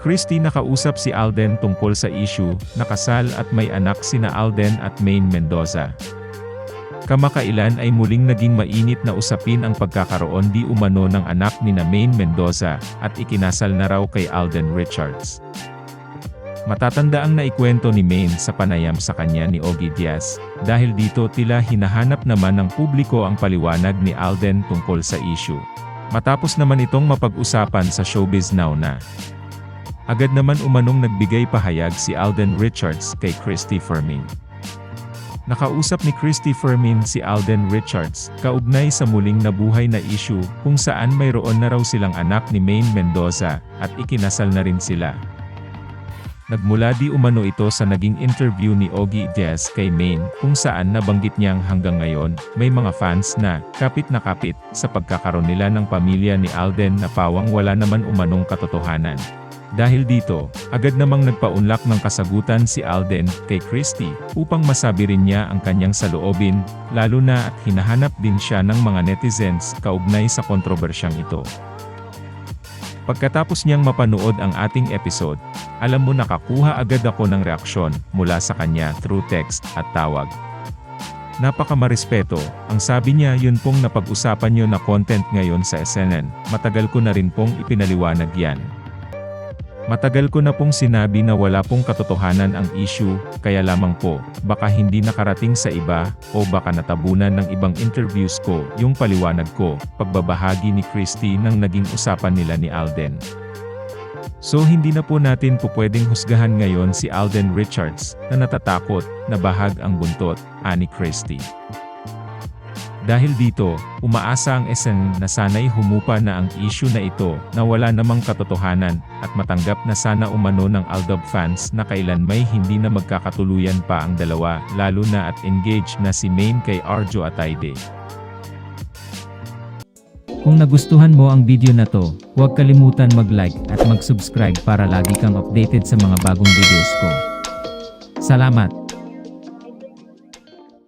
Christy nakausap si Alden tungkol sa issue, nakasal at may anak sina Alden at Maine Mendoza. Kamakailan ay muling naging mainit na usapin ang pagkakaroon di umano ng anak ni na Maine Mendoza, at ikinasal na raw kay Alden Richards. Matatanda ang naikwento ni Maine sa panayam sa kanya ni Ogie Diaz, dahil dito tila hinahanap naman ng publiko ang paliwanag ni Alden tungkol sa issue. Matapos naman itong mapag-usapan sa Showbiz Now na. Agad naman umanong nagbigay pahayag si Alden Richards kay Christy Fermin. Nakausap ni Christy Fermin si Alden Richards, kaugnay sa muling nabuhay na issue, kung saan mayroon na raw silang anak ni Maine Mendoza, at ikinasal na rin sila. Nagmula di umano ito sa naging interview ni Ogie Diaz kay Maine, kung saan nabanggit niyang hanggang ngayon, may mga fans na, kapit na kapit, sa pagkakaroon nila ng pamilya ni Alden na pawang wala naman umanong katotohanan. Dahil dito, agad namang nagpaunlak ng kasagutan si Alden kay Christy, upang masabi rin niya ang kanyang saloobin, lalo na at hinahanap din siya ng mga netizens kaugnay sa kontrobersyang ito. Pagkatapos niyang mapanood ang ating episode, alam mo nakakuha agad ako ng reaksyon mula sa kanya through text at tawag. Napakamarespeto, ang sabi niya yun pong napag-usapan niyo na content ngayon sa SNN, matagal ko na rin pong ipinaliwanag yan. Matagal ko na pong sinabi na wala pong katotohanan ang issue, kaya lamang po, baka hindi nakarating sa iba, o baka natabunan ng ibang interviews ko, yung paliwanag ko, pagbabahagi ni Christy ng naging usapan nila ni Alden. So hindi na po natin po pwedeng husgahan ngayon si Alden Richards, na natatakot, na bahag ang buntot, ani Christy. Dahil dito, umaasa ang SN na sana'y humupa na ang issue na ito na wala namang katotohanan at matanggap na sana umano ng Aldab fans na kailan may hindi na magkakatuluyan pa ang dalawa lalo na at engaged na si Maine kay Arjo Atayde. Kung nagustuhan mo ang video na to, huwag kalimutan mag-like at mag-subscribe para lagi kang updated sa mga bagong videos ko. Salamat!